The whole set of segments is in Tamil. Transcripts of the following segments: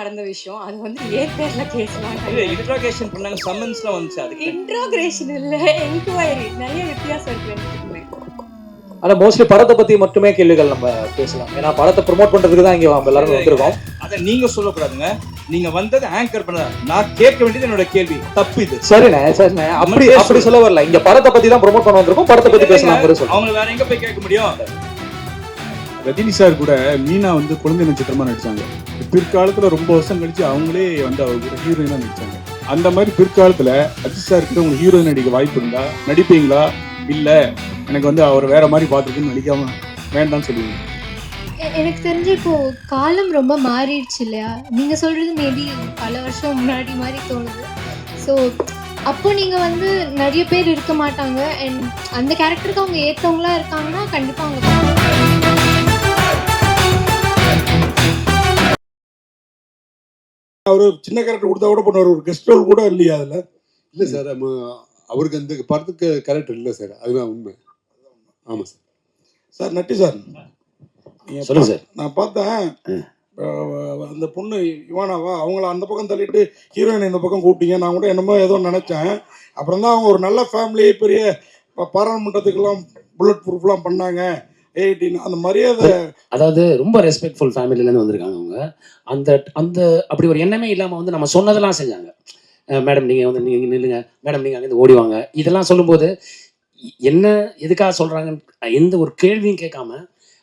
நடந்த விஷயம். அது வந்து ஏன் பேர்ல கேஸ்லாம் இல்ல இன்ட்ராகேஷன் பண்ணாங்க சம்மன்ஸ்லாம் வந்துச்சு அதுக்கு. இன்ட்ரோகிரேஷன் இல்ல. என்கொயரி நிறைய வித்தியாசம் இருக்கு ரெண்டுத்துக்குமே ஆனா மோஸ்ட்லி படத்தை பத்தி மட்டுமே கேள்விகள் நம்ம பேசலாம். ஏன்னா படத்தை ப்ரோமோட் பண்றதுக்கு தான் இங்க நம்ம எல்லாரும் வந்திருக்கோம். அதை நீங்க சொல்லக்கூடாதுங்க. நீங்க வந்தது ஆங்கர் பண்ண நான் கேட்க வேண்டியது என்னோட கேள்வி. தப்பு இது. சரிண்ணே சரிண்ணே. அப்படி அப்படி சொல்ல வரல. இங்க படத்தை பத்தி தான் ப்ரோமோட் பண்ண வந்திருக்கோம். படத்தை பத்தி பேசலாம் அவங்க வேற எங்க போய் கேட்க முடியும்? ரஜினி சார் கூட மீனா வந்து குழந்தை நட்சத்திரமா நடிச்சாங்க. பிற்காலத்துல ரொம்ப வருஷம் கழிச்சு அவங்களே வந்து அவர் ஹீரோயினா நடிச்சாங்க. அந்த மாதிரி பிற்காலத்துல அஜித் சார் கிட்ட உங்களுக்கு ஹீரோயின் நடிக்க வாய்ப்பு இருந்தா நடிப்பீங்களா? இல்ல எனக்கு வந்து அவர் வேற மாதிரி பார்த்துருக்குன்னு நடிக்காம வேண்டாம்னு சொல்லுவீங்க. எனக்கு தெரிஞ்சு இப்போ காலம் ரொம்ப மாறிடுச்சு இல்லையா? நீங்க சொல்றது மேபி பல வருஷம் முன்னாடி மாதிரி தோணுது. ஸோ அப்போ நீங்க வந்து நிறைய பேர் இருக்க மாட்டாங்க. அண்ட் அந்த கேரக்டருக்கு அவங்க ஏத்தவங்களா இருக்காங்கன்னா கண்டிப்பா அவங்க அவரு சின்ன கேரக்டர் கொடுத்தா கூட பண்ணுவார். ஒரு கெஸ்ட் ரோல் கூட இல்லையா அதுல? இல்லை சார் அவருக்கு அந்த படத்துக்கு கேரக்டர் இல்லை சார். அதுதான் உண்மை. ஆமாம் சார். Sir Natty sir. நீங்க சொல்லுங்க சார். நான் பார்த்தேன். அந்த பொண்ணு இவானாவா? அவங்கள அந்த பக்கம் தள்ளிட்டு ஹீரோயின் இந்த பக்கம் கூப்பிட்டீங்க. நான் கூட என்னமோ ஏதோ நினைச்சேன். அப்புறம் தான் அவங்க ஒரு நல்ல ஃபேமிலி பெரிய பாராளுமன்றத்துக்கெல்லாம் புல்லட் ப்ரூஃப்லாம் பண்ணாங்க. அந்த மரியாதை அதாவது ரொம்ப ரெஸ்பெக்ட்ஃபுல் ஃபேமிலிலேருந்து வந்திருக்காங்க அவங்க. அந்த அந்த அப்படி ஒரு எண்ணமே இல்லாமல் வந்து நம்ம சொன்னதெல்லாம் செஞ்சாங்க. மேடம் நீங்கள் வந்து நீங்கள் நில்லுங்க. மேடம் நீங்கள் அங்கேருந்து ஓடிவாங்க. இதெல்லாம் சொல்லும்போது என்ன எதுக்காக சொல்கிறாங்கன்னு எந்த ஒரு கேள்வியும் கேட்காம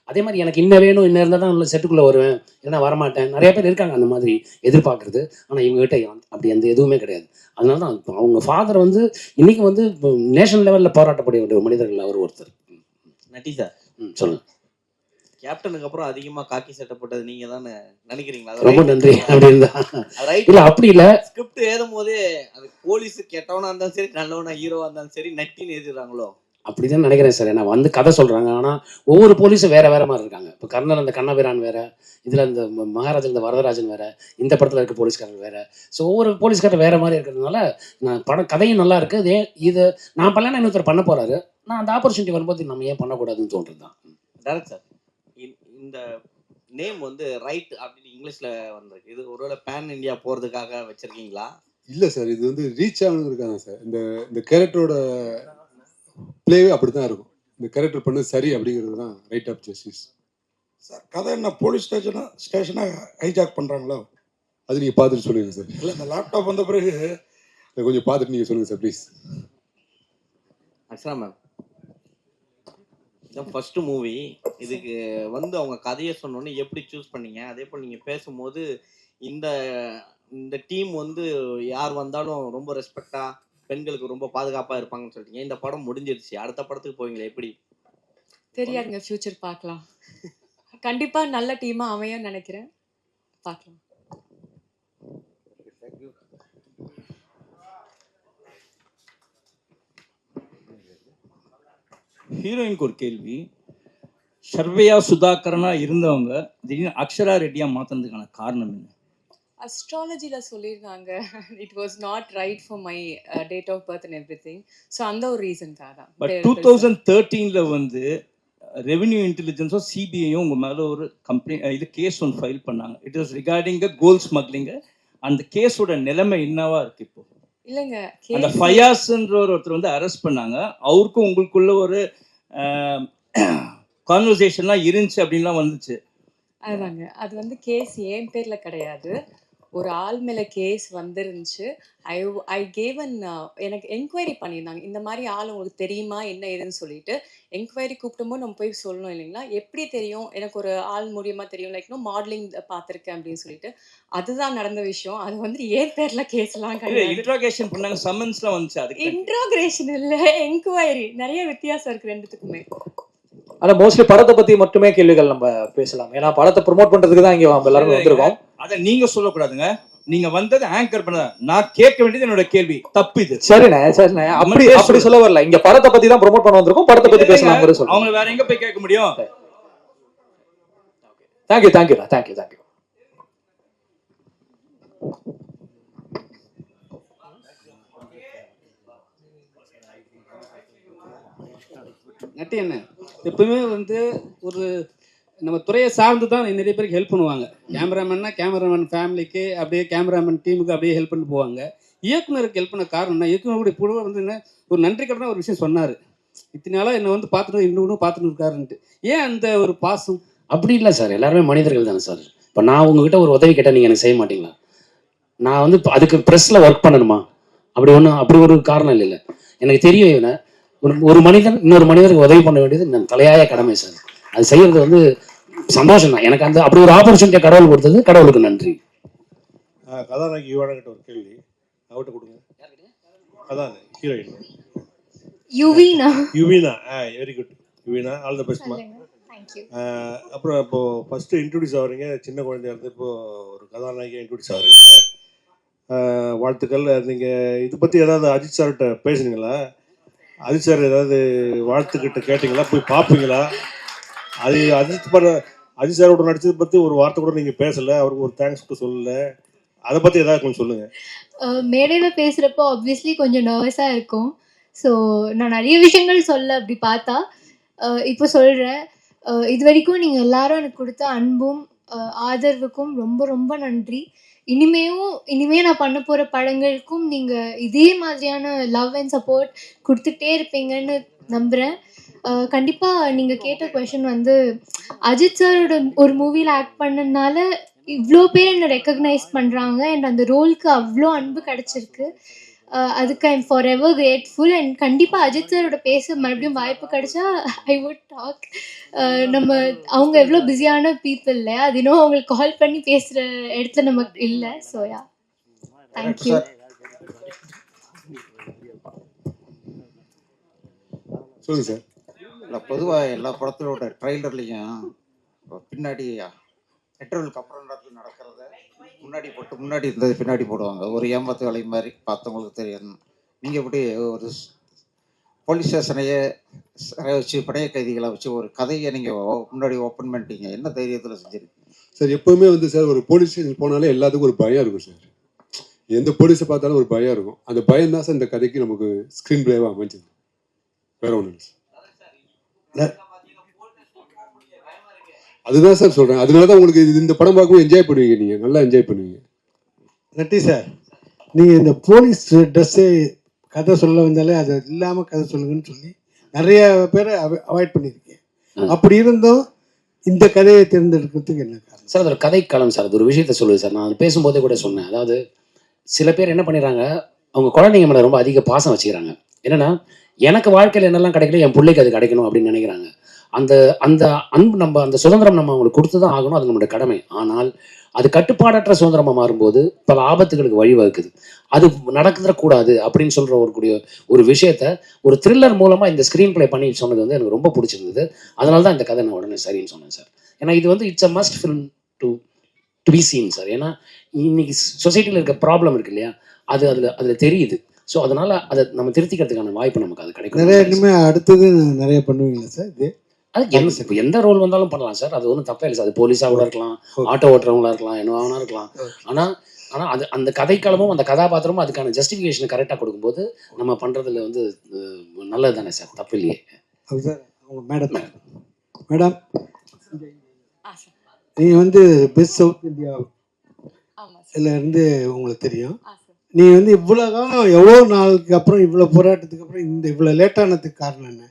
அதே மாதிரி எனக்கு இன்ன வேணும் இன்ன இருந்தால் தான் உள்ள செட்டுக்குள்ளே வருவேன். இல்லைன்னா வரமாட்டேன். நிறைய பேர் இருக்காங்க அந்த மாதிரி எதிர்பார்க்குறது. ஆனால் இவங்ககிட்ட அப்படி அந்த எதுவுமே கிடையாது. அதனால தான் அவங்க ஃபாதர் வந்து இன்னைக்கு வந்து நேஷனல் லெவலில் போராட்டக்கூடிய ஒரு மனிதர்கள் அவர் ஒருத்தர். நட்டி சார் சொல்லுங்க. கேப்டனுக்கு அப்புறம் அதிகமா காக்கி சட்டை போட்டது நீங்க தானே நினைக்கிறீங்களா? ரொம்ப நன்றி. அப்படி இருந்தா இல்ல அப்படி இல்ல. ஸ்கிரிப்ட் எழுதும் போதே அது போலீஸ் கெட்டவனா இருந்தாலும் சரி நல்லவனா ஹீரோவா இருந்தாலும் சரி நட்டின்னு எழுதுறாங்களோ அப்படிதான் நினைக்கிறேன் சார். நான் வந்து கதை சொல்றாங்க. ஆனா ஒவ்வொரு போலீஸும் வேற வேற மாதிரி இருக்காங்க. இப்போ கர்னல் அந்த கண்ணபிரான் வேற இதுல இந்த ம- மகாராஜா இந்த வரதராஜன் வேற இந்த படத்துல இருக்க போலீஸ்காரங்க வேற. ஸோ ஒவ்வொரு போலீஸ்காரர் வேற மாதிரி இருக்கிறதுனால நான் படம் கதையும் நல்லா இருக்கு. இதே இது நான் பண்ணலாம் இன்னொருத்தர் பண்ண போறாரு. நான் அந்த ஆப்பர்ச்சுனிட்டி வரும்போது நம்ம ஏன் பண்ணக்கூடாதுன்னு தோன்றது தான் டேரக்ட் சார் இந்த நேம் வந்து ரைட் அப்படின்னு இங்கிலீஷ்ல வந்திருக்கு. இது ஒருவேளை பேன் இந்தியா போறதுக்காக வச்சிருக்கீங்களா? இல்லை சார் இது வந்து ரீச் ஆகணுங்கிறதுக்காக சார் இந்த இந்த கேரக்டரோட ப்ளேவே அப்படி தான் இருக்கும். இந்த கேரக்டர் பண்ணது சரி அப்படிங்கிறது தான் ரைட் ஆஃப் ஜஸ்டிஸ் சார் கதை என்ன? போலீஸ் ஸ்டேஷனா ஸ்டேஷனை ஹைஜாக் பண்றாங்களோ? அது நீங்கள் பார்த்துட்டு சொல்லுங்கள் சார் இல்லை இந்த லேப்டாப் வந்த பிறகு இதை கொஞ்சம் பார்த்துட்டு நீங்கள் சொல்லுங்கள் sir please Akshara ma'am first movie இதுக்கு வந்து அவங்க கதையை சொன்னோன்னே எப்படி சூஸ் பண்ணீங்க? அதே போல் நீங்கள் பேசும்போது இந்த இந்த டீம் வந்து யார் வந்தாலும் ரொம்ப ரெஸ்பெக்டா பெண்களுக்கு ரொம்ப பாதுகாப்பாக இருப்பாங்கன்னு சொல்லிட்டீங்க. இந்த படம் முடிஞ்சிருச்சு. அடுத்த படத்துக்கு போவீங்களா? எப்படி? தெரியாதுங்க ஃபியூச்சர் பார்க்கலாம். கண்டிப்பா நல்ல டீமா அமையும் நினைக்கிறேன். பார்க்கலாம். ஹீரோயினுக்கு ஒரு கேள்வி. சர்வையா சுதாகரனா இருந்தவங்க திடீர்னு அக்ஷரா ரெட்டியா மாத்தினதுக்கான காரணம் என்ன? அஸ்ட்ராலஜில சொல்லியிருந்தாங்க it was not right for my date of birth and everything so அந்த ஒரு ரீசன்காக தான் பட் டூ தௌசண்ட் தேர்ட்டீன்ல வந்து ரெவென்யூ இன்டெலிஜென்ஸும் சிபிஐயும் உங்க மேல ஒரு கம்ப்ளைண்ட் இது கேஸ் ஒன்று ஃபைல் பண்ணாங்க. It was regarding coal smuggling அந்த கேஸோட நிலைமை என்னவா இருக்கு இப்போ? இல்லைங்க அந்த ஃபயாஸ்ன்ற ஒருத்தர் வந்து அரெஸ்ட் பண்ணாங்க. அவருக்கும் உங்களுக்குள்ள ஒரு கான்வர்சேஷன்லாம் இருந்துச்சு அப்படின்லாம் வந்துச்சு. அதுதாங்க அது வந்து கேஸ் என் பேர்ல கிடையாது. ஒரு ஆள் மேல கேஸ் வந்துருந்துச்சு. ஐ ஐ கேவ் அன் எனக்கு என்கொயரி பண்ணியிருந்தாங்க. இந்த மாதிரி ஆள் உங்களுக்கு தெரியுமா? என்ன ஏதுன்னு சொல்லிட்டு என்கொயரி கூப்பிடும்போது நம்ம போய் சொல்லணும் இல்லைங்களா? எப்படி தெரியும்? எனக்கு ஒரு ஆள் மூலியமா தெரியும். லைக் நோ மாடலிங் பார்த்துருக்கேன் அப்படின்னு சொல்லிட்டு. அதுதான் நடந்த விஷயம். அது வந்து என் பேர்ல கேஸ்லாம் கிடையாது. இன்ட்ராகேஷன் பண்ணாங்க. சம்மன்ஸ்லாம் வந்துச்சு அதுக்கு. இன்ட்ரோகிரேஷன் இல்ல என்கொயரி. நிறைய வித்தியாசம் இருக்கு ரெண்டுத்துக்குமே. ஆனா மோஸ்ட்லி படத்தை பத்தி மட்டுமே கேள்விகள் நம்ம பேசலாம். ஏன்னா படத்தை ப்ரோமோட் பண்றதுக்கு தான் இங்க நம்ம எல்லாரும் வந்திருக்கோம். அதை நீங்க சொல்லக்கூடாதுங்க. நீங்க வந்தது ஆங்கர் பண்ண நான் கேட்க வேண்டியது என்னோட கேள்வி. தப்பு இது. சரிண்ணே சரிண்ணே. அப்படி அப்படி சொல்ல வரல. இங்க படத்தை பத்தி தான் ப்ரோமோட் பண்ண வந்திருக்கோம். படத்தை பத்தி பேசலாம் அவங்க வேற எங்க போய் கேட்க முடியும்? தேங்க்யூ தேங்க்யூ தேங்க்யூ தேங்க்யூ நட்டு என்ன? எப்பவுமே வந்து ஒரு நம்ம துறையை சார்ந்து தான் நிறைய பேருக்கு ஹெல்ப் பண்ணுவாங்க. கேமராமேன்னா கேமராமேன் ஃபேமிலிக்கு அப்படியே கேமராமேன் டீமுக்கு அப்படியே ஹெல்ப் பண்ணி போவாங்க. இயக்குனருக்கு ஹெல்ப் பண்ண காரணம் என்ன? இயக்குனருடைய கூட வந்து என்ன ஒரு நன்றி கடனாக ஒரு விஷயம் சொன்னார். இத்தனை நாளாக என்னை வந்து பார்த்துட்டு இன்னொன்று பார்த்துட்டு இருக்காருன்ட்டு. ஏன் அந்த ஒரு பாசம்? அப்படி இல்லை சார். எல்லாருமே மனிதர்கள் தானே சார். இப்போ நான் உங்ககிட்ட ஒரு உதவி கேட்டால் நீங்கள் எனக்கு செய்ய மாட்டீங்களா? நான் வந்து அதுக்கு ப்ரெஸ்ஸில் ஒர்க் பண்ணணுமா? அப்படி ஒன்றும் அப்படி ஒரு காரணம் இல்லை எனக்கு தெரியும் இவனை. ஒரு ஒரு மனிதன் இன்னொரு மனிதருக்கு உதவி பண்ண வேண்டியது நான் தலையாய கடமை சார். அது செய்யறது வந்து சந்தோஷம் தான். எனக்கு அந்த அப்படி ஒரு ஆப்பர்ச்சுனிட்டியை கடவுள் கொடுத்தது கடவுளுக்கு நன்றி. கதாநாயகி யுவானகிட்ட ஒரு கேள்வி. அவட்ட கொடுங்க. அதான் heroine Yuvina? Yuvina. Ah very good Yuvina all the பெஸ்ட்மா அப்புறம் இப்போ ஃபர்ஸ்ட் இன்ட்ரடியூஸ் ஆகுறீங்க சின்ன குழந்தையா இருந்து இப்போ ஒரு கதாநாயகியா இன்ட்ரடியூஸ் ஆகுறீங்க வாழ்த்துக்கள். நீங்க இது பத்தி ஏதாவது அஜித் சார்கிட்ட பேசுனீங்களா? அஜித் சார் ஏதாவது வாழ்த்துக்கிட்ட கேட்டீங்களா? போய் பார்ப்பீங்களா அது அஜித் பட அஜித் சாரோட நடிச்சதை பற்றி ஒரு வார்த்தை கூட நீங்கள் பேசலை. அவருக்கு ஒரு தேங்க்ஸ் கூட சொல்லலை. அதை பற்றி ஏதாவது கொஞ்சம் சொல்லுங்கள் மேடையில் பேசுகிறப்போ ஆப்வியஸ்லி கொஞ்சம் நர்வஸாக இருக்கும். ஸோ நான் நிறைய விஷயங்கள் சொல்ல அப்படி பார்த்தா இப்போ சொல்கிறேன் இது வரைக்கும் நீங்கள் எல்லாரும் எனக்கு கொடுத்த அன்பும் ஆதரவுக்கும் ரொம்ப ரொம்ப நன்றி. இனிமேவும் இனிமே நான் பண்ண போகிற படங்களுக்கும் நீங்கள் இதே மாதிரியான லவ் அண்ட் சப்போர்ட் கொடுத்துட்டே இருப்பீங்கன்னு நம்புகிறேன் கண்டிப்பாக நீங்கள் கேட்ட கொஷின் வந்து அஜித் சாரோட ஒரு மூவியில் ஆக்ட் பண்ணனால இவ்வளோ பேர் என்னை ரெக்கக்னைஸ் பண்ணுறாங்க அண்ட் அந்த ரோலுக்கு அவ்வளோ அன்பு கிடச்சிருக்கு. அதுக்கு I'm forever grateful and கண்டிப்பாக அஜித் சாரோட பேச மறுபடியும் வாய்ப்பு கிடைச்சா ஐ வுட் டாக் நம்ம அவங்க எவ்வளோ பிஸியான பீப்புள் இல்லை அது இன்னும் அவங்களுக்கு கால் பண்ணி பேசுகிற இடத்துல நமக்கு இல்லை. ஸோ யா தேங்க்யூ சொல்லுங்க சார். இல்லை பொதுவாக எல்லா படத்தோட ட்ரைலர்லேயும் பின்னாடி இன்டர்வலுக்கு அப்புறம் நடக்கிறத முன்னாடி போட்டு முன்னாடி இருந்தது பின்னாடி போடுவாங்க. ஒரு ஏமாத்து வேலை மாதிரி பார்த்தவங்களுக்கு தெரியும். நீங்கள் எப்படி ஒரு போலீஸ் ஸ்டேஷனையே வச்சு படைய கைதிகளை வச்சு ஒரு கதையை நீங்கள் முன்னாடி ஓப்பன் பண்ணிட்டீங்க. என்ன தைரியத்தில் செஞ்சுருக்கீங்க? சார் எப்பவுமே வந்து சார் ஒரு போலீஸ் ஸ்டேஷன் போனாலே எல்லாத்துக்கும் ஒரு பயம் இருக்கும் சார். எந்த போலீஸை பார்த்தாலும் ஒரு பயம் இருக்கும். அந்த பயம் தான் சார் இந்த கதைக்கு நமக்கு ஸ்க்ரீன் பிளேவாக அமைஞ்சது. வேற ஒன்றும் இல்லை சார் அதுதான் சார் சொல்றேன். அதனால தான் உங்களுக்கு இது- இந்த படம் பார்க்கும்போது என்ஜாய் பண்ணுவீங்க நீங்க. நல்லா என்ஜாய் பண்ணுவீங்க. நட்டி சார். நீங்கள் இந்த போலீஸ் ட்ரெஸ்ஸு கதை சொல்ல வந்தாலே அது இல்லாமல் கதை சொல்லுங்கன்னு சொல்லி நிறைய பேரை அவாய்ட் பண்ணியிருக்கேன். அப்படி இருந்தும் இந்த கதையை தேர்ந்தெடுக்கிறதுக்கு என்ன காரணம்? சார் அது ஒரு கதைக்களம் சார். அது ஒரு விஷயத்த சொல்லுது சார். நான் அது பேசும்போதே கூட சொன்னேன். அதாவது சில பேர் என்ன பண்ணிடுறாங்க அவங்க குழந்தைங்க மேலே ரொம்ப அதிக பாசம் வச்சுக்கிறாங்க. என்னன்னா எனக்கு வாழ்க்கையில் என்னெல்லாம் கிடைக்கல என் பிள்ளைக்கு அது கிடைக்கணும் அப்படின்னு நினைக்கிறாங்க. அந்த அந்த அன்பு நம்ம அந்த சுதந்திரம் நம்ம அவங்களுக்கு கொடுத்து தான் ஆகணும் அது நம்மளுடைய கடமை. ஆனால் அது கட்டுப்பாடற்ற சுதந்திரமாக மாறும்போது பல ஆபத்துகளுக்கு வழிவகுக்குது. அது நடந்துடக்கூடாது அப்படின்னு சொல்கிற ஒரு கூடிய ஒரு விஷயத்த ஒரு த்ரில்லர் மூலமாக இந்த ஸ்க்ரீன் ப்ளே பண்ணி சொன்னது வந்து எனக்கு ரொம்ப பிடிச்சிருந்தது. அதனால தான் இந்த கதை நான் உடனே சரின்னு சொன்னேன் சார். ஏன்னா இது வந்து it's a must film to to be seen sir. ஏன்னா இன்னைக்கு சொசைட்டியில் இருக்க ப்ராப்ளம் இருக்கு இல்லையா? அது அதில் அதில் தெரியுது. ஸோ அதனால் அதை நம்ம திருத்திக்கிறதுக்கான வாய்ப்பு நமக்கு அது நிறைய கிடைக்கும் இனிமேல் அடுத்தது நிறைய பண்ணுவீங்களா சார்? இது அது என்ன இப்போ எந்த ரோல் வந்தாலும் பண்ணலாம் சார். அது ஒன்றும் தப்பே இல்லை சார். அது போலீஸாக கூட இருக்கலாம் ஆட்டோ ஓட்டுறவங்களா இருக்கலாம் என்ன வேணா இருக்கலாம் ஆனால் ஆனால் அது அந்த கதைக்களமும் அந்த கதாபாத்திரமும் அதுக்கான ஜஸ்டிஃபிகேஷன் கரெக்டாக கொடுக்கும்போது நம்ம பண்ணுறதுல வந்து நல்லது தானே சார். தப்பு இல்லையே. அது சார் அவங்க மேடம். மேடம். ஆ சார். நீங்கள் வந்து பெஸ்ட் சவுத் இந்தியா இதுல இருந்து உங்களுக்கு தெரியும். நீ வந்து இவ்வளோ காலம் எவ்வளோ நாளுக்கு அப்புறம் இவ்வளோ போராட்டத்துக்கு அப்புறம் இந்த இவ்வளோ லேட்டானதுக்கு காரணம் என்ன?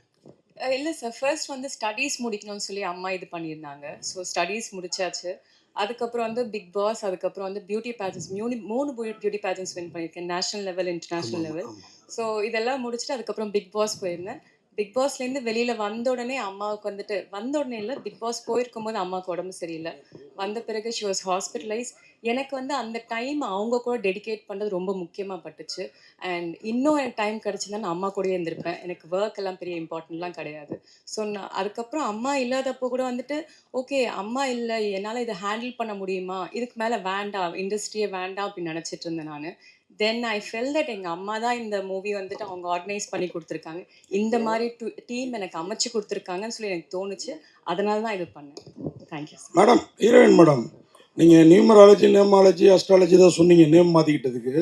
இல்லை சார் ஃபர்ஸ்ட் வந்து ஸ்டடீஸ் முடிக்கணும்னு சொல்லி அம்மா இது பண்ணியிருந்தாங்க. ஸோ ஸ்டடீஸ் முடிச்சாச்சு. அதுக்கப்புறம் வந்து பிக் பாஸ் அதுக்கப்புறம் வந்து பியூட்டி பேஜன்ஸ் மூணு மூணு பியூட்டி பேஜன்ஸ் வின் பண்ணியிருக்கேன். National level international level so இதெல்லாம் முடிச்சுட்டு அதுக்கப்புறம் பிக் பாஸ் போயிருந்தேன். பிக் பாஸ்லேருந்து வெளியில் வந்த உடனே அம்மாவுக்கு வந்துட்டு வந்த உடனே இல்லை பிக் பாஸ் போயிருக்கும்போது அம்மாவுக்கு உடம்பு சரியில்லை. வந்த பிறகு ஷி வாஸ் ஹாஸ்பிட்டலைஸ் எனக்கு வந்து அந்த டைம் அவங்க கூட டெடிகேட் பண்ணுறது ரொம்ப முக்கியமாக பட்டுச்சு. அண்ட் இன்னும் எனக்கு டைம் கிடச்சிருந்தா நான் அம்மா கூடயே இருந்திருப்பேன். எனக்கு ஒர்க் எல்லாம் பெரிய இம்பார்ட்டன்ட்லாம் கிடையாது. ஸோ நான் அதுக்கப்புறம் அம்மா இல்லாதப்போ கூட வந்துட்டு ஓகே அம்மா இல்லை என்னால் இதை ஹேண்டில் பண்ண முடியுமா? இதுக்கு மேலே வேண்டாம் இண்டஸ்ட்ரியே வேண்டாம் அப்படின்னு நினச்சிட்டு இருந்தேன் நான். தென் ஐ ஃபெல் தட் எங்கள் அம்மா தான் இந்த மூவி வந்துட்டு அவங்க ஆர்கனைஸ் பண்ணி கொடுத்துருக்காங்க. இந்த மாதிரி டீம் எனக்கு அமைச்சு கொடுத்துருக்காங்கன்னு சொல்லி எனக்கு தோணுச்சு. அதனால தான் இது பண்ணேன். Thank you madam heroine madam நீங்கள் நியூமராலஜி நேமாலஜி அஸ்ட்ராலஜி தான் சொன்னீங்க நேம் மாற்றிக்கிட்டதுக்கு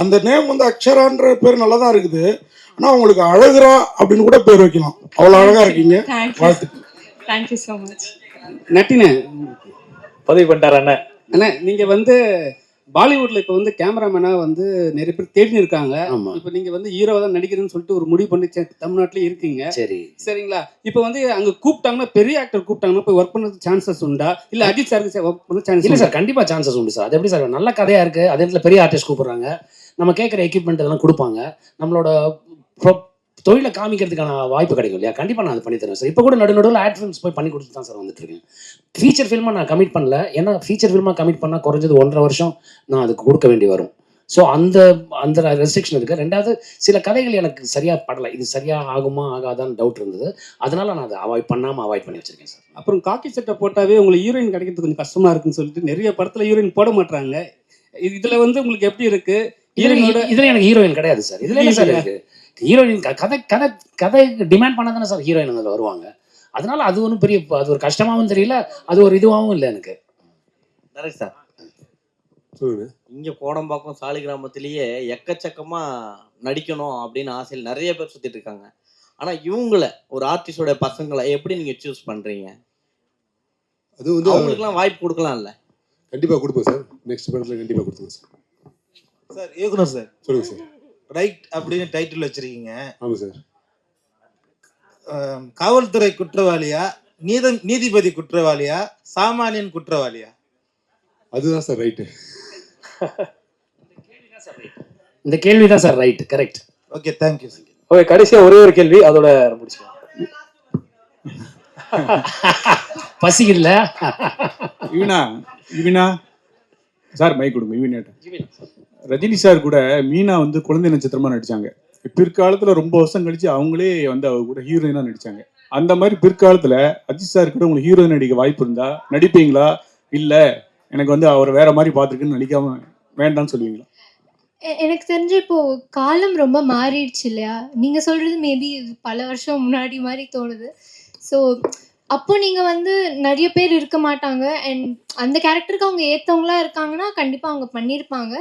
அந்த நேம் வந்து அக்ஷரான்ற பேர் நல்லா தான் இருக்குது. ஆனால் உங்களுக்கு அழகுரா அப்படின்னு கூட பேர் வைக்கலாம். அவ்வளோ அழகாக இருக்கீங்க. வாழ்த்துக்கள் தேங்க்யூ ஸோ மச் நட்டினே பதிவு பண்ணிட்டார் அண்ணன். அண்ணா நீங்க வந்து பாலிவுட்ல இப்போ வந்து கேமராமேனா வந்து நிறைய பேர் தேடின்னு இருக்காங்க இப்போ நீங்க வந்து ஹீரோவா தான் நடிக்கிறேன்னு சொல்லிட்டு ஒரு முடிவு பண்ணி தமிழ்நாட்டுல இருக்கீங்க. சரி. சரிங்களா? இப்போ வந்து அங்க கூப்பிட்டாங்கன்னா பெரிய ஆக்டர் கூப்பிட்டாங்கன்னா போய் ஒர்க் பண்ணது சான்சஸ் உண்டா? இல்ல அஜித் சாருக்கு ஒர்க் பண்ண சான்ஸ் இல்ல சார் கண்டிப்பா சான்சஸ் உண்டு சார் அது எப்படி சார் நல்ல கதையா இருக்கு. அதே இடத்துல பெரிய ஆர்டிஸ்ட் கூப்பிடுறாங்க. நம்ம கேட்குற எக்யூப்மெண்ட் இதெல்லாம் கொடுப்பாங்க. நம்மளோட தொழிலை காமிக்கிறதுக்கான வாய்ப்பு கிடைக்கும் இல்லையா? கண்டிப்பா நான் அது பண்ணி தருவேன் சார். இப்போ கூட நடு நடுவில் ஆட் ஃபிலிம்ஸ் போய் பண்ணி கொடுத்து தான் சார் வந்துட்டு இருக்கேன். ஃபீச்சர் ஃபில்மா நான் கமிட் பண்ணல. ஏன்னா ஃபீச்சர் ஃபில்மா கமிட் பண்ணா குறைஞ்சது ஒன்றரை வருஷம் நான் அதுக்கு கொடுக்க வேண்டி வரும். ஸோ அந்த அந்த ரெஸ்ட்ரிக்ஷன் இருக்கு. ரெண்டாவது சில கதைகள் எனக்கு சரியா படலை. இது சரியா ஆகுமா ஆகாதான்னு டவுட் இருந்தது. அதனால நான் அதை அவாய்ட் பண்ணாம அவாய்ட் பண்ணி வச்சிருக்கேன் சார். அப்புறம் காக்கி சட்டை போட்டாவே உங்களுக்கு ஹீரோயின் கிடைக்கிறது கொஞ்சம் கஷ்டமா இருக்குன்னு சொல்லிட்டு நிறைய படத்துல ஹீரோயின் போட மாட்டாங்க இதுல வந்து உங்களுக்கு எப்படி இருக்கு? இதுல ஹீரோயினோட இதுல எனக்கு ஹீரோயின் கிடையாது சார். இதுல என்ன சார் இருக்கு? ஹீரோயின் க- கதை கதை கதை டிமாண்ட் பண்ண தானே சார் ஹீரோயின் அதில் வருவாங்க? அதனால அது ஒன்றும் பெரிய அது ஒரு கஷ்டமாவும் தெரியல அது ஒரு இதுவாகவும் இல்லை எனக்கு. நரேஷ் சார். சொல்லுங்க. இங்க கோடம்பாக்கம் சாலி கிராமத்திலேயே எக்கச்சக்கமா நடிக்கணும் அப்படின்னு ஆசையில் நிறைய பேர் சுத்திட்டு இருக்காங்க. ஆனா இவங்கள ஒரு ஆர்டிஸ்டோட பசங்களை எப்படி நீங்க சூஸ் பண்றீங்க? அது வந்து அவங்களுக்குலாம் வாய்ப்பு கொடுக்கலாம்ல. கண்டிப்பா கொடுப்போம் சார். நெக்ஸ்ட் படத்துல கண்டிப்பா கொடுத்துருவோம் சார். சார் இயக்குனர் சார். சொல்லுங்க சார். ரைட் அப்படின்னு டைட்டில் வச்சிருக்கீங்க. ஆமா சார். காவல்துறை குற்றவாளியா? நீத நீதிபதி குற்றவாளியா? சாமானியன் குற்றவாளியா? அதுதான் சார் ரைட்டு இந்த கேள்வி தான் sir right correct okay thank you sir okay கடைசியா ஒரே ஒரு கேள்வி அதோட முடிச்சுக்கலாம். பசிக்கல. இவனா? இவனா? சார் மைக் கொடுங்க இவனாட்ட ரஜினி சார் கூட மீனா வந்து குழந்தை நட்சத்திரமா நடிச்சாங்க. பிற்காலத்துல ரொம்ப வருஷம் கழிச்சு அவங்களே வந்து அவங்க கூட ஹீரோயினா நடிச்சாங்க. அந்த மாதிரி பிற்காலத்துல அஜித் சார் கூட உங்களுக்கு ஹீரோயின் நடிக்க வாய்ப்பு இருந்தா நடிப்பீங்களா? இல்ல எனக்கு வந்து அவர் வேற மாதிரி பார்த்துருக்குன்னு நடிக்காம வேண்டாம்னு சொல்லுவீங்களா? எனக்கு தெரிஞ்சு இப்போ காலம் ரொம்ப மாறிடுச்சு இல்லையா? நீங்க சொல்றது மேபி பல வருஷம் முன்னாடி மாதிரி தோணுது. ஸோ அப்போ நீங்க வந்து நிறைய பேர் இருக்க மாட்டாங்க. அண்ட் அந்த கேரக்டருக்கு அவங்க ஏத்தவங்களா இருக்காங்கன்னா கண்டிப்பா அவங்க பண்ணியிருப்பாங்க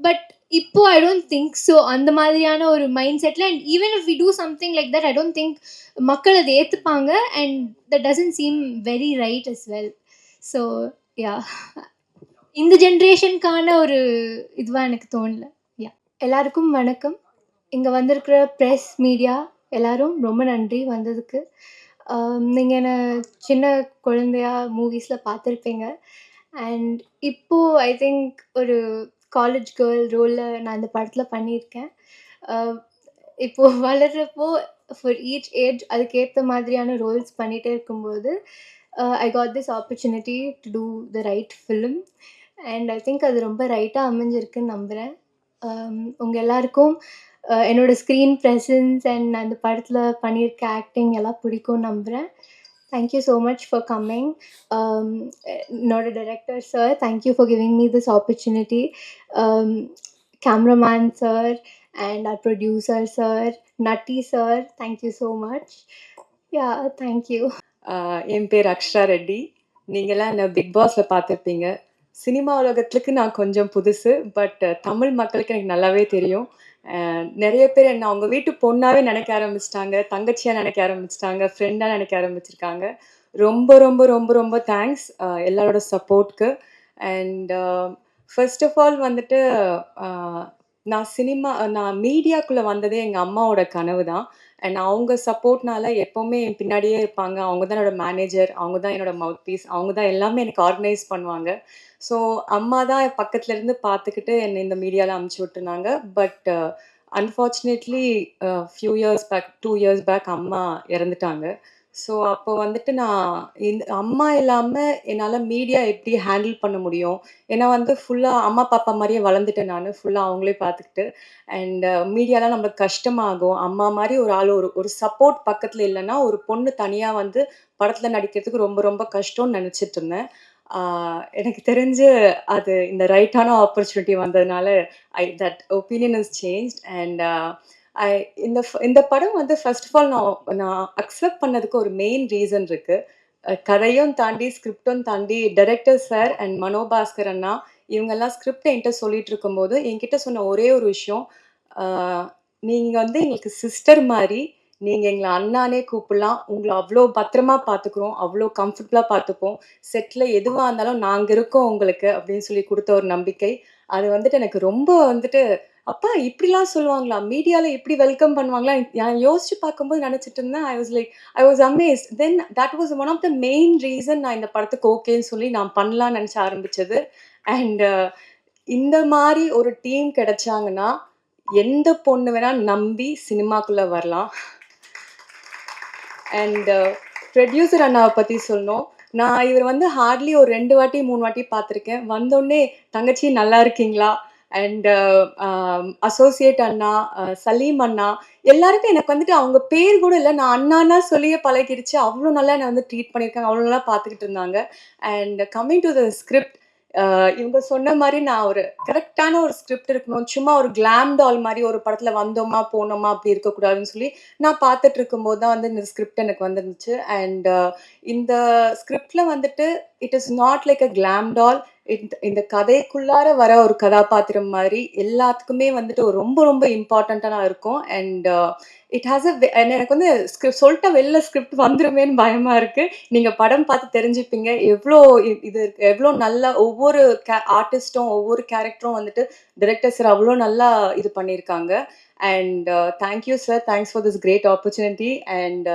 பட் இப்போ ஐ டோன்ட் திங்க் ஸோ அந்த மாதிரியான ஒரு mindset and even if we do something like that I don't think மக்கள் அதை ஏற்றுப்பாங்க and that doesn't seem very right as well so yeah இந்த ஜென்ரேஷனுக்கான ஒரு இதுவாக எனக்கு தோணல. யா எல்லாருக்கும் வணக்கம். இங்கே வந்திருக்கிற ப்ரெஸ் மீடியா எல்லாரும் ரொம்ப நன்றி வந்ததுக்கு. நீங்கள் என்னை சின்ன குழந்தையா மூவிஸில் பார்த்துருப்பீங்க. அண்ட் இப்போது ஐ திங்க் ஒரு காலேஜ் கேர்ள் ரோலில் நான் இந்த படத்தில் பண்ணியிருக்கேன். இப்போது வளர்கிறப்போ ஃபார் ஈச் ஏஜ் அதுக்கேற்ற மாதிரியான ரோல்ஸ் பண்ணிகிட்டே இருக்கும்போது I got this opportunity to do the right film and I think அது ரொம்ப ரைட்டாக அமைஞ்சிருக்குன்னு நம்புகிறேன் உங்கள் எல்லாருக்கும் என்னோட ஸ்க்ரீன் ப்ரெசன்ஸ் அண்ட் அந்த படத்தில் பண்ணியிருக்க ஆக்டிங் எல்லாம் பிடிக்கும்னு நம்புகிறேன் thank you so much for coming என்னோட director sir thank you for giving me this opportunity cameraman sir and our producer sir Natty sir thank you so much yeah thank you என் பேர் அக்ஷரா ரெட்டி. நீங்களாம் என்ன பிக் பாஸில் பார்த்துருப்பீங்க. சினிமா உலகத்துக்கு நான் கொஞ்சம் புதுசு பட் uh, தமிழ் மக்களுக்கு எனக்கு நல்லாவே தெரியும். நிறைய பேர் என்ன அவங்க வீட்டு பொண்ணாவே நினைக்க ஆரம்பிச்சிட்டாங்க தங்கச்சியா நினைக்க ஆரம்பிச்சிட்டாங்க ஃப்ரெண்டா நினைக்க ஆரம்பிச்சிருக்காங்க. ரொம்ப ரொம்ப ரொம்ப ரொம்ப தேங்க்ஸ் எல்லாரோட சப்போர்ட்க்கு அண்ட் ஃபர்ஸ்ட் ஆஃப் ஆல் வந்துட்டு நான் சினிமா நான் மீடியாக்குள்ளே வந்ததே எங்கள் அம்மாவோட கனவு தான் அண்ட் அவங்க சப்போர்ட்னால எப்போவுமே என் பின்னாடியே இருப்பாங்க. அவங்க தான் என்னோட மேனேஜர் அவங்க தான் என்னோட மவுத் பீஸ் அவங்க தான் எல்லாமே எனக்கு ஆர்கனைஸ் பண்ணுவாங்க. ஸோ அம்மா தான் பக்கத்துல இருந்து பார்த்துக்கிட்டு என்னை இந்த மீடியாவில் அமுச்சு விட்டுருந்தாங்க. But unfortunately few years back two years back அம்மா இறந்துட்டாங்க. ஸோ அப்போ வந்துட்டு நான் இந்த அம்மா இல்லாமல் என்னால் மீடியா எப்படி ஹேண்டில் பண்ண முடியும்? ஏன்னா வந்து ஃபுல்லாக அம்மா பாப்பா மாதிரியே வளர்ந்துட்டேன் நான். ஃபுல்லாக அவங்களே பார்த்துக்கிட்டு அண்ட் மீடியாலாம் நம்மளுக்கு கஷ்டமாகும். அம்மா மாதிரி ஒரு ஆள் ஒரு ஒரு சப்போர்ட் பக்கத்தில் இல்லைன்னா ஒரு பொண்ணு தனியாக வந்து படத்தில் நடிக்கிறதுக்கு ரொம்ப ரொம்ப கஷ்டம்னு நினச்சிட்டு இருந்தேன். எனக்கு தெரிஞ்சு அது இந்த ரைட்டான ஆப்பர்ச்சுனிட்டி வந்ததுனால I that opinion is change and இந்த இந்த படம் வந்து ஃபர்ஸ்ட் ஆஃப் ஆல் நான் நான் அக்செப்ட் பண்ணதுக்கு ஒரு மெயின் ரீசன் இருக்கு. கதையும் தாண்டி ஸ்கிரிப்டும் தாண்டி டைரக்டர் சார் அண்ட் மனோபாஸ்கர் அண்ணா இவங்கெல்லாம் ஸ்கிரிப்ட் என்கிட்ட சொல்லிட்டு இருக்கும்போது என்கிட்ட சொன்ன ஒரே ஒரு விஷயம். நீங்கள் நீங்க வந்து எங்களுக்கு சிஸ்டர் மாதிரி நீங்கள் எங்களை அண்ணானே கூப்பிடலாம். உங்களை அவ்வளோ பத்திரமா பார்த்துக்குறோம் அவ்வளோ கம்ஃபர்டபுளாக பார்த்துப்போம் செட்டில் எதுவாக இருந்தாலும் நாங்கள் இருக்கோம் உங்களுக்கு அப்படின்னு சொல்லி கொடுத்த ஒரு நம்பிக்கை. அது வந்துட்டு எனக்கு ரொம்ப வந்துட்டு அப்பா இப்படிலாம் சொல்லுவாங்களா? மீடியாவில் இப்படி வெல்கம் பண்ணுவாங்களா? நான் யோசிச்சு பார்க்கும்போது நினச்சிட்டு இருந்தேன். I was like I was amaze then that was one of the main reason நான் இந்த படத்துக்கு ஓகேன்னு சொல்லி நான் பண்ணலாம்னு நினச்ச ஆரம்பிச்சது. அண்ட் இந்த மாதிரி ஒரு டீம் கிடைச்சாங்கன்னா எந்த பொண்ணு வேணால் நம்பி சினிமாக்குள்ளே வரலாம். அண்ட் ப்ரொடியூசர் அண்ணாவை பற்றி சொல்லணும். நான் இவர் வந்து ஹார்ட்லி ஒரு ரெண்டு வாட்டி மூணு வாட்டி பார்த்துருக்கேன். வந்தோடனே தங்கச்சி நல்லா இருக்கீங்களா? அண்ட் அசோசியேட் uh, um, அண்ணா uh, சலீம் அண்ணா எல்லாருக்கும் எனக்கு வந்துட்டு அவங்க பேர் கூட இல்லை. நான் அண்ணான்னா சொல்லியே பழகிடுச்சு. அவ்வளோ நல்லா என்னை வந்து ட்ரீட் பண்ணியிருக்காங்க. அவ்வளோ நல்லா பார்த்துக்கிட்டு இருந்தாங்க. And coming to the script இவங்க சொன்ன மாதிரி நான் ஒரு கரெக்டான ஒரு ஸ்கிரிப்ட் இருக்கணும். சும்மா ஒரு கிளாம் டால் மாதிரி ஒரு படத்தில் வந்தோமா போனோமா அப்படி இருக்கக்கூடாதுன்னு சொல்லி நான் பார்த்துட்டு இருக்கும்போது தான் வந்து இந்த ஸ்கிரிப்ட் எனக்கு வந்துருந்துச்சு. அண்ட் uh, இந்த ஸ்கிரிப்டில் வந்துட்டு it is not like a glam doll இந்த இந்த கதைக்குள்ளார வர ஒரு கதாபாத்திரம் மாதிரி எல்லாத்துக்குமே வந்துட்டு ரொம்ப ரொம்ப இம்பார்ட்டண்ட்டாக இருக்கும். அண்ட் இட் ஹாஸ் அ எனக்கு வந்து ஸ்கிரிப்ட் சொல்லிட்ட வெளில ஸ்கிரிப்ட் வந்துருமேன்னு பயமாக இருக்குது நீங்கள் படம் பார்த்து தெரிஞ்சுப்பீங்க. எவ்வளோ இது இருக்கு. எவ்வளோ நல்ல ஒவ்வொரு கே ஆர்டிஸ்ட்டும் ஒவ்வொரு கேரக்டரும் வந்துட்டு டிரெக்டர் சார் அவ்வளோ நல்லா இது பண்ணியிருக்காங்க. And thank you sir thanks for this great opportunity and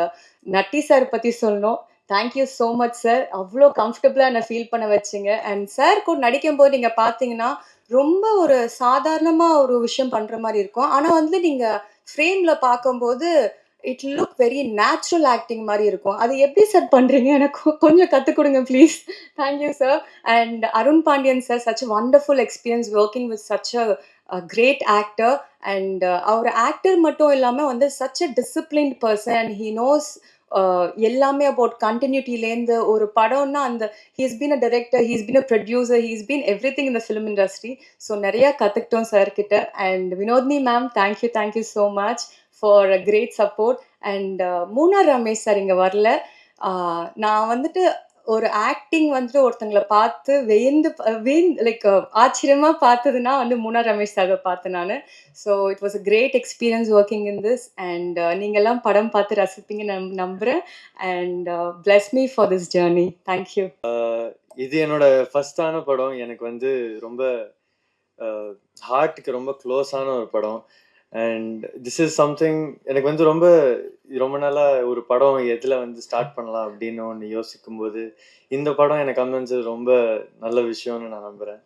Natty sir பற்றி சொல்லணும். தேங்க்யூ ஸோ மச் சார் அவ்வளோ கம்ஃபர்டபுளாக என்னை ஃபீல் பண்ண வச்சிங்க. அண்ட் சார் கூட நடிக்கும்போது நீங்கள் பார்த்தீங்கன்னா ரொம்ப ஒரு சாதாரணமாக ஒரு விஷயம் பண்ணுற மாதிரி இருக்கும். ஆனால் வந்து நீங்கள் ஃப்ரேமில் பார்க்கும்போது it look very natural acting மாதிரி இருக்கும். அது எப்படி சார் பண்ணுறீங்க எனக்கு கொஞ்சம் கற்றுக் கொடுங்க please thank you sir and Arun Pandian sir such wonderful experience working with such a great actor and our actor மட்டும் இல்லாமல் வந்து such a disciplined person and he knows Uh, எல்லாமே அபவுட் கண்டினியூட்டிலேருந்து ஒரு படம்னா அந்த he's been a director he's been a producer he's been everything இந்த ஃபிலிம் இண்டஸ்ட்ரி ஸோ நிறையா கற்றுக்கிட்டோம் சார் கிட்ட and Vinothini ma'am thank you thank you so much for a great support and Munnar Ramesh sir இங்கே வரல. Uh, நான் வந்துட்டு ஒரு ஆக்டிங் வந்துட்டு ஒருத்தங்களை பார்த்து வேந்து வேந்து லைக் ஆச்சரியமாக பார்த்ததுன்னா வந்து மூனார் ரமேஷ் சாரை பார்த்தேன் நான். So it was a great experience working in this and நீங்கள்லாம் படம் பார்த்து ரசிப்பீங்க நம் நம்புகிறேன் and bless me for this journey thank you இது என்னோட ஃபஸ்ட்டான படம். எனக்கு வந்து ரொம்ப uh, ஹார்ட்டுக்கு ரொம்ப க்ளோஸான ஒரு படம். அண்ட் திஸ் இஸ் சம்திங் எனக்கு வந்து ரொம்ப ரொம்ப நாளாக ஒரு படம் எதில் வந்து ஸ்டார்ட் பண்ணலாம் அப்படின்னு ஒன்று யோசிக்கும்போது இந்த படம் எனக்கு அமைஞ்சது ரொம்ப நல்ல விஷயம்னு நான் நம்புகிறேன்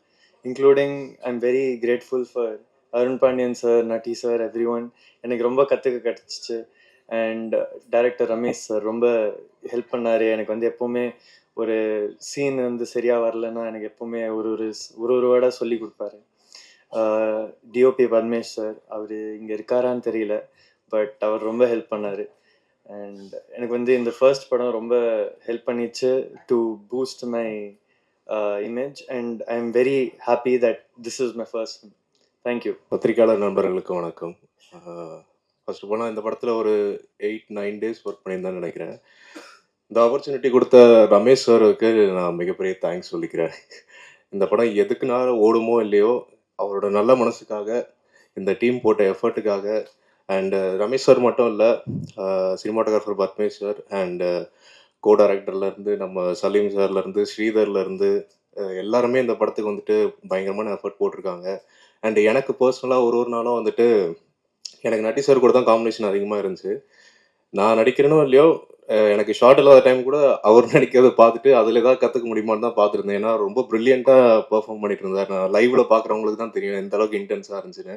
including I am very grateful for Arun Pandian sir Natty sir everyone எனக்கு ரொம்ப கற்றுக்க கிடச்சிச்சு அண்ட் டைரக்டர் ரமேஷ் சார் ரொம்ப ஹெல்ப் பண்ணார். எனக்கு வந்து எப்போவுமே ஒரு சீன் வந்து சரியாக வரலன்னா எனக்கு எப்போவுமே ஒரு ஒரு ஒரு ஒரு வேர்டாக சொல்லி கொடுப்பாரு. டிஓபி பத்மேஷ் சார் அவர் இங்கே இருக்காரான்னு தெரியல பட் அவர் ரொம்ப ஹெல்ப் பண்ணார். அண்ட் எனக்கு வந்து இந்த ஃபர்ஸ்ட் படம் ரொம்ப ஹெல்ப் பண்ணிச்சு to boost my image and I am very happy that this is my first thank you பத்திரிக்கையாளர் நண்பர்களுக்கு வணக்கம். ஃபர்ஸ்ட் போனால் இந்த படத்தில் ஒரு எயிட் நைன் டேஸ் ஒர்க் பண்ணியிருந்தேன்னு நினைக்கிறேன். இந்த ஆப்பர்ச்சுனிட்டி கொடுத்த ரமேஷ் சாருக்கு நான் மிகப்பெரிய தேங்க்ஸ் சொல்லிக்கிறேன். இந்த படம் எதுக்குனால ஓடுமோ இல்லையோ அவரோட நல்ல மனசுக்காக இந்த டீம் போட்ட எஃபர்ட்டுக்காக அண்ட் uh, ரமேஷ் சார் மட்டும் இல்லை சினிமாட்டோகிராஃபர் uh, பத்மேஷ் சார் கோ டைரக்டர்லேருந்து நம்ம சலீம் சார்லேருந்து ஸ்ரீதர்லேருந்து uh, எல்லாருமே இந்த படத்துக்கு வந்துட்டு பயங்கரமான எஃபர்ட் போட்டிருக்காங்க. அண்ட் எனக்கு பர்சனலாக ஒரு ஒரு நாளும் வந்துட்டு எனக்கு நட்டி சார் கூட தான் காம்பினேஷன் அதிகமாக இருந்துச்சு. நான் நடிக்கிறேனோ இல்லையோ எனக்கு ஷார்ட் இல்லாத டைம் கூட அவர் நினைக்கிறத பார்த்துட்டு அதில் ஏதாவது கற்றுக்க முடியுமான்னு தான் பார்த்துருந்தேன். ஏன்னா ரொம்ப ப்ரில்லியண்ட்டாக பர்ஃபார்ம் பண்ணிட்டு இருந்தார். நான் லைவில் பார்க்குறவங்களுக்கு தான் தெரியும் எந்த அளவுக்கு இன்டென்ஸாக இருந்துச்சுன்னு.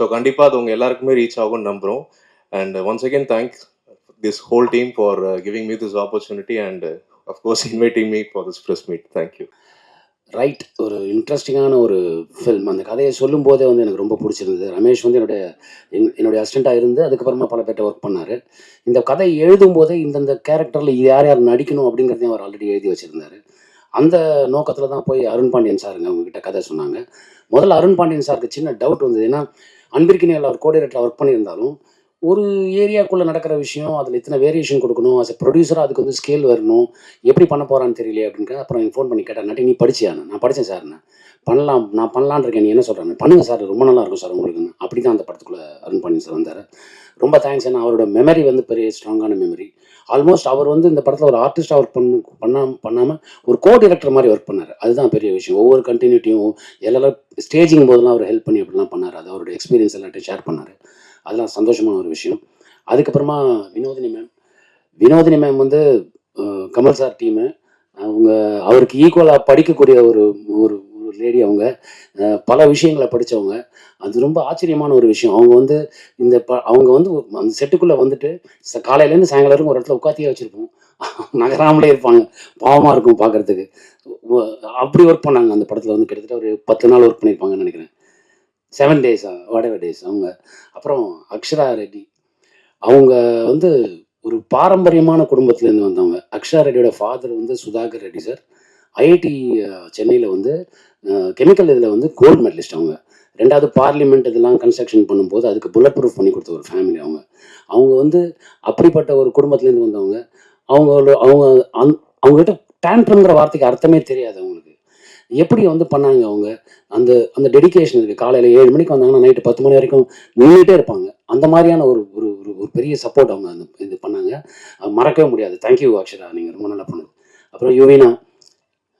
ஸோ கண்டிப்பாக அது உங்கள் எல்லாருக்குமே ரீச் ஆகும்னு நம்புகிறோம் and once again thanks this whole team for giving me this opportunity and of course inviting me for this press meet thank you right ஒரு இன்ட்ரெஸ்டிங்கான ஒரு ஃபில்ம் அந்த கதையை சொல்லும் போதே வந்து எனக்கு ரொம்ப பிடிச்சிருந்தது. ரமேஷ் வந்து என்னுடைய என்னுடைய அசிஸ்டண்ட்டாக இருந்து அதுக்கப்புறமா பல பேர்ட்ட ஒர்க் பண்ணார். இந்த கதை எழுதும் போதே இந்தந்த கேரக்டரில் இது யார் யார் நடிக்கணும் அப்படிங்கிறதையும் அவர் ஆல்ரெடி எழுதி வச்சுருந்தார். அந்த நோக்கத்தில் தான் போய் அருண் பாண்டியன் சாருங்க அவங்ககிட்ட கதை சொன்னாங்க. முதல்ல அருண் பாண்டியன் சாருக்கு சின்ன டவுட் வந்தது. ஏன்னா அன்பிற்கினியில் அவர் கோடிரேட்டில் ஒர்க் பண்ணியிருந்தாலும் ஒரு ஏரியாக்குள்ளே நடக்கிற விஷயம் அதில் இத்தனை வேரியேஷன் கொடுக்கணும் அஸ் ப்ரொடியூசராக அதுக்கு வந்து ஸ்கேல் வரணும் எப்படி பண்ண போகிறான்னு தெரியல அப்படின்னு அப்புறம் எனக்கு ஃபோன் பண்ணி கேட்டேன் நீ படிச்சியா நான் படித்தேன் சார் நான் பண்ணலாம் நான் பண்ணலான்னு இருக்கேன் நீ என்ன சொல்கிறேன் பண்ணுங்க சார் ரொம்ப நல்லா இருக்கும் சார் உங்களுக்கு. அப்படி தான் அந்த படத்துக்குள்ளே அருண் பண்ணி சார் வந்தார். ரொம்ப தேங்க்ஸ் ஏன்னா அவரோட மெமரி வந்து பெரிய ஸ்ட்ராங்கான மெமரி ஆல்மோஸ்ட் அவர் வந்து இந்த படத்தில் ஒரு ஆர்டிஸ்டாக ஒர்க் பண்ண பண்ணாம பண்ணாமல் ஒரு கோ டிரெக்டர் மாதிரி ஒர்க் பண்ணார். அதுதான் பெரிய விஷயம். ஒவ்வொரு கண்டினியூட்டியும் எல்லாம் ஸ்டேஜிங் போதெல்லாம் அவர் ஹெல்ப் பண்ணி அப்படிலாம் பண்ணார். அது அவரோட எக்ஸ்பீரியன்ஸ் எல்லாத்தையும் ஷேர் பண்ணார். அதெல்லாம் சந்தோஷமான ஒரு விஷயம். அதுக்கப்புறமா வினோதினி மேம் வினோதினி மேம் வந்து கமல் சார் டீமு அவங்க அவருக்கு ஈக்குவலாக படிக்கக்கூடிய ஒரு ஒரு ஒரு லேடி அவங்க. பல விஷயங்களை படித்தவங்க அது ரொம்ப ஆச்சரியமான ஒரு விஷயம். அவங்க வந்து இந்த ப அவங்க வந்து அந்த செட்டுக்குள்ளே வந்துட்டு காலையிலேருந்து சாயங்காலம் வரைக்கும் ஒரு இடத்துல உட்காத்தியே வச்சுருப்போம். நகராமலே இருப்பாங்க. பாவமாக இருக்கும் பார்க்கறதுக்கு அப்படி ஒர்க் பண்ணாங்க. அந்த படத்தில் வந்து கிட்டத்தட்ட ஒரு பத்து நாள் ஒர்க் பண்ணியிருப்பாங்கன்னு நினைக்கிறேன். செவன் டேஸா வாடகை டேஸ் அவங்க அப்புறம் அக்ஷரா ரெட்டி. அவங்க வந்து ஒரு பாரம்பரியமான குடும்பத்துலேருந்து வந்தவங்க. அக்ஷரா ரெட்டியோட ஃபாதர் வந்து சுதாகர் ரெட்டி சார் ஐஐடி சென்னையில் வந்து கெமிக்கல் இதில் வந்து கோல்டு மெடலிஸ்ட் அவங்க. ரெண்டாவது பார்லிமெண்ட் இதெல்லாம் கன்ஸ்ட்ரக்ஷன் பண்ணும்போது அதுக்கு புல்லட் ப்ரூஃப் பண்ணி கொடுத்த ஒரு ஃபேமிலி அவங்க. அவங்க வந்து அப்படிப்பட்ட ஒரு குடும்பத்துலேருந்து வந்தவங்க. அவங்களோட அவங்க அந் அவங்ககிட்ட டேண்ட்ருங்கிற வார்த்தைக்கு அர்த்தமே தெரியாது அவங்களுக்கு. எப்படி வந்து பண்ணாங்க அவங்க? அந்த அந்த டெடிகேஷன் இருக்குது காலையில் ஏழு மணிக்கு வந்தாங்கன்னா நைட்டு பத்து மணி வரைக்கும் நின்றுட்டே இருப்பாங்க. அந்த மாதிரியான ஒரு ஒரு ஒரு ஒரு பெரிய சப்போர்ட் அவங்க அந்த இது பண்ணாங்க. மறக்கவே முடியாது. Thank you Akshara. நீங்கள் ரொம்ப நல்லா பண்ணுது. அப்புறம் யுவினா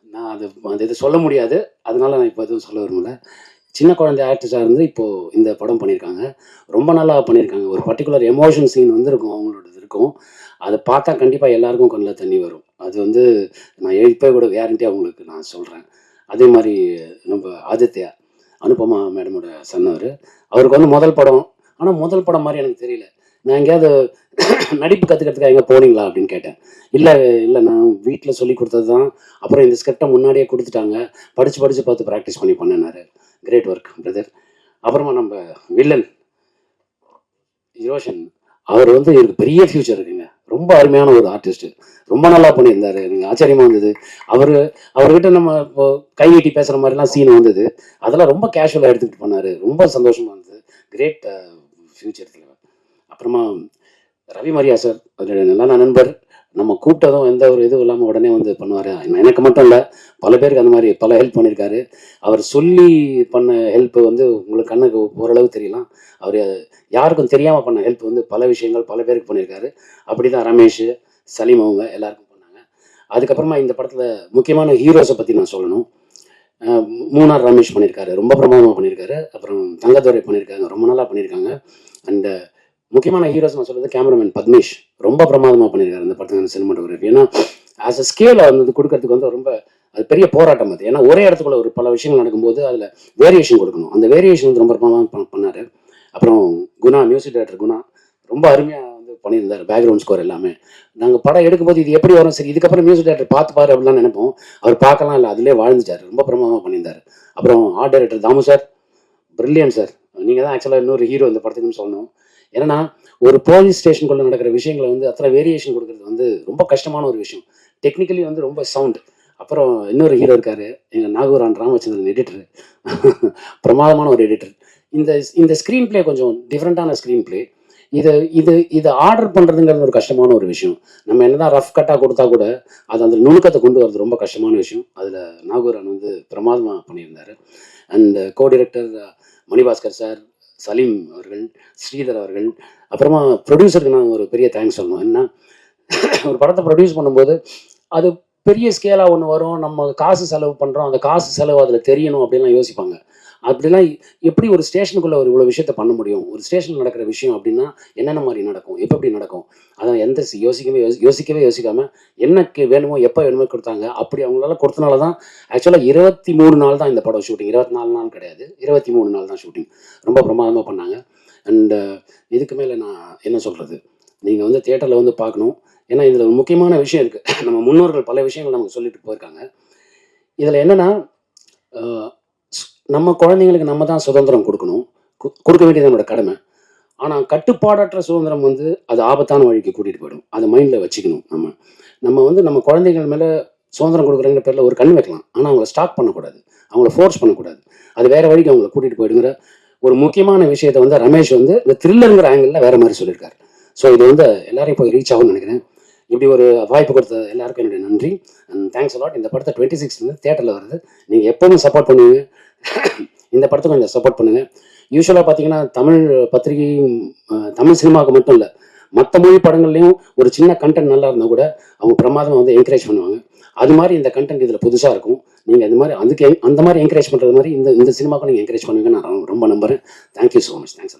நான் அது அந்த இது சொல்ல முடியாது. அதனால நான் இப்போ எதுவும் சொல்ல விரும்பல. சின்ன குழந்தை ஆக்டர்ஸாக இருந்து இப்போது இந்த படம் பண்ணியிருக்காங்க. ரொம்ப நல்லா பண்ணியிருக்காங்க. ஒரு பர்டிகுலர் எமோஷன் சீன் வந்து இருக்கும் அவங்களோட இருக்கும். அதை பார்த்தா கண்டிப்பாக எல்லாருக்கும் கண்ணில் தண்ணி வரும். அது வந்து நான் எழுப்பே கூட கேரண்டி அவங்களுக்கு நான் சொல்கிறேன் அதே மாதிரி நம்ம ஆதித்யா அனுபமா மேடமோட சன்னவர். அவருக்கு வந்து முதல் படம். ஆனால் முதல் படம் மாதிரி எனக்கு தெரியல. நான் எங்கேயாவது நடிப்பு கற்றுக்கிறதுக்காக எங்கே போனீங்களா அப்படின்னு கேட்டேன். இல்லை இல்லை நான் வீட்டில் சொல்லி கொடுத்தது தான் அப்புறம் இந்த ஸ்கிரிப்டை முன்னாடியே கொடுத்துட்டாங்க. படித்து படித்து பார்த்து ப்ராக்டிஸ் பண்ணி பண்ணினாரு கிரேட் ஒர்க் பிரதர் அப்புறமா நம்ம வில்லன் ரோஷன். அவர் வந்து இவருக்கு பெரிய ஃப்யூச்சர் இருக்குங்க. ரொம்ப அருமையான ஒரு ஆர்டிஸ்ட் ரொம்ப நல்லா பண்ணியிருந்தாரு. எனக்கு ஆச்சரியமா இருந்தது. அவர் அவர்கிட்ட நம்ம இப்போ கை நீட்டி பேசுற மாதிரிலாம் சீன் வந்தது. அதெல்லாம் ரொம்ப கேஷுவலாக எடுத்துக்கிட்டு பண்ணாரு ரொம்ப சந்தோஷமா இருந்தது. கிரேட் ஃபியூச்சர் uh, அப்புறமா ரவி மரியா சார் ஒரு நல்ல நண்பர். நம்ம கூப்பிட்டதும் எந்த ஒரு இதுவும் இல்லாமல் உடனே வந்து பண்ணுவார். எனக்கு மட்டும் இல்லை பல பேருக்கு அந்த மாதிரி பல ஹெல்ப் பண்ணியிருக்காரு அவர் சொல்லி பண்ண ஹெல்ப் வந்து உங்களுக்கு கண்ணுக்கு ஓரளவு தெரியலாம். அவர் யாருக்கும் தெரியாமல் பண்ண ஹெல்ப் வந்து பல விஷயங்கள் பல பேருக்கு பண்ணியிருக்காரு அப்படி தான் ரமேஷ் சலீம் அவங்க எல்லாருக்கும் பண்ணாங்க. அதுக்கப்புறமா இந்த படத்தில் முக்கியமான ஹீரோஸை பற்றி நான் சொல்லணும். மூணார் ரமேஷ் பண்ணியிருக்காரு ரொம்ப பிரமாதமாக பண்ணியிருக்காரு அப்புறம் தங்கத்துறை பண்ணியிருக்காங்க ரொம்ப நல்லா பண்ணியிருக்காங்க அண்ட் முக்கியமான ஹீரோஸ் நான் சொல்றது கேமராமேன் பத்மேஷ். ரொம்ப பிரமாதமாக பண்ணியிருக்காரு இந்த படத்துக்கு சினிமாட்டோகிராஃபி ஏன்னா ஆஸ் அ ஸ்கேல் வந்து கொடுக்கறதுக்கு வந்து ரொம்ப அது பெரிய போராட்டம் அது. ஏன்னா ஒரே இடத்துக்குள்ள ஒரு பல விஷயங்கள் நடக்கும்போது அதில் வேரியேஷன் கொடுக்கணும். அந்த வேரியேஷன் வந்து ரொம்ப பிரமாதமாக பண்ணார். அப்புறம் குணா மியூசிக் டைரக்டர் குணா ரொம்ப அருமையாக வந்து பண்ணியிருந்தார். பேக்ரவுண்ட் ஸ்கோர் எல்லாமே. நாங்கள் படம் எடுக்கும்போது இது எப்படி வரும்? சரி இதுக்கப்புறம் மியூசிக் டைரக்டர் பார்த்து பாரு அப்படிலாம் நினைப்போம். அவர் பார்க்கலாம் இல்லை அதிலே வாழ்ந்துட்டார். ரொம்ப பிரமாதமாக பண்ணியிருந்தார். அப்புறம் art director Damu sir. Brilliant sir. நீங்கள் தான் ஆக்சுவலாக இன்னொரு ஹீரோ இந்த படத்துக்குன்னு சொல்லணும். ஏன்னா ஒரு போலீஸ் ஸ்டேஷனுக்குள்ள நடக்கிற விஷயங்களை வந்து அத்தனை வேரியேஷன் கொடுக்கறது வந்து ரொம்ப கஷ்டமான ஒரு விஷயம். டெக்னிக்கலி வந்து ரொம்ப சவுண்ட் அப்புறம் இன்னொரு ஹீரோ இருக்காரு எங்கள் நாகூரான் ராமச்சந்திரன் எடிட்டர் பிரமாதமான ஒரு எடிட்டர் இந்த இந்த ஸ்க்ரீன் ப்ளே கொஞ்சம் டிஃப்ரெண்ட்டான ஸ்க்ரீன் ப்ளே இது இது இதை ஆர்டர் பண்ணுறதுங்கிறது ஒரு கஷ்டமான ஒரு விஷயம். நம்ம என்னதான் ரஃப் கட்டாக கொடுத்தா கூட அது அந்த நுணுக்கத்தை கொண்டு வரது ரொம்ப கஷ்டமான விஷயம். அதில் நாகூரான் வந்து பிரமாதமாக பண்ணியிருந்தார். And co director Manibhaskar sir Saleem அவர்கள் ஸ்ரீதர் அவர்கள் அப்புறமா ப்ரொடியூசருக்கு நான் ஒரு பெரிய தேங்க்ஸ் சொல்லணும். என்ன? ஒரு படத்தை ப்ரொடியூஸ் பண்ணும்போது அது பெரிய ஸ்கேலாக ஒன்று வரும். நம்ம காசு செலவு பண்ணுறோம் அந்த காசு செலவு அதில் தெரியணும் அப்படின்லாம் யோசிப்பாங்க. அப்படிலாம் எப்படி ஒரு ஸ்டேஷனுக்குள்ள ஒரு இவ்வளோ விஷயத்த பண்ண முடியும்? ஒரு ஸ்டேஷனில் நடக்கிற விஷயம் அப்படின்னா என்னென்ன மாதிரி நடக்கும்? எப்போ எப்படி நடக்கும்? அதான் எந்த யோசிக்கவே யோசி- யோசிக்கவே யோசிக்காமல் என்னக்கு வேணுமோ எப்போ வேணுமோ கொடுத்தாங்க. அப்படி அவங்களால கொடுத்தனால தான் ஆக்சுவலாக இருபத்தி மூணு நாள் தான் இந்த படம் ஷூட்டிங் இருபத்தி நாலு நாள் கிடையாது. இருபத்தி மூணு நாள் தான் ஷூட்டிங் ரொம்ப பிரமாதமாக பண்ணாங்க. அண்டு இதுக்கு மேலே நான் என்ன சொல்கிறது நீங்கள் வந்து தியேட்டரில் வந்து பார்க்கணும். ஏன்னா இதில் ஒரு முக்கியமான விஷயம் இருக்குது நம்ம முன்னோர்கள் பல விஷயங்கள் நமக்கு சொல்லிட்டு போயிருக்காங்க. இதில் என்னென்னா நம்ம குழந்தைங்களுக்கு நம்ம தான் சுதந்திரம் கொடுக்கணும். கு- கொடுக்க வேண்டியது நம்மளோட கடமை. ஆனால் கட்டுப்பாடற்ற சுதந்திரம் வந்து அது ஆபத்தான வழிக்கு கூட்டிகிட்டு போயிடும். அதை மைண்டில் வச்சுக்கணும் நம்ம. நம்ம வந்து நம்ம குழந்தைகள் மேலே சுதந்திரம் கொடுக்குறங்கிற பேரில் ஒரு கண் வைக்கலாம். ஆனால் அவங்கள ஸ்டாக் பண்ணக்கூடாது. அவங்கள ஃபோர்ஸ் பண்ணக்கூடாது. அது வேறு வழிக்கு அவங்கள கூட்டிகிட்டு போயிடுங்கிற ஒரு முக்கியமான விஷயத்தை வந்து ரமேஷ் வந்து இந்த த்ரில்லருங்கிற ஆங்கிளில் வேறு மாதிரி சொல்லியிருக்காரு. ஸோ இது வந்து எல்லாரையும் போய் ரீச் ஆகும்னு நினைக்கிறேன். இப்படி ஒரு வாய்ப்பு கொடுத்த எல்லாருக்கும் என்னுடைய நன்றி. அண்ட் தேங்க்ஸ் அலாட் இந்த படத்தை டுவெண்ட்டி சிக்ஸ்லேருந்து தேட்டரில் வருது. நீங்கள் எப்போவும் சப்போர்ட் பண்ணுவீங்க. இந்த படத்தை கொஞ்சம் சப்போர்ட் பண்ணுங்கள் யூஸ்வலாக பார்த்தீங்கன்னா தமிழ் பத்திரிகை தமிழ் சினிமாவுக்கு மட்டும் இல்லை மற்ற மொழி படங்கள்லையும் ஒரு சின்ன கண்டென்ட் நல்லா இருந்தால் கூட அவங்க பிரமாதமாக வந்து என்கரேஜ் பண்ணுவாங்க. அது மாதிரி இந்த கண்டென்ட் இதில் புதுசாக இருக்கும். நீங்கள் இந்த மாதிரி அதுக்கு அந்த மாதிரி என்கரேஜ் பண்ணுறது மாதிரி இந்த இந்த சினிமாவுக்கு நீங்கள் என்கரேஜ் பண்ணுவீங்கன்னு நான் ரொம்ப நம்புறேன். Thank you so much thanks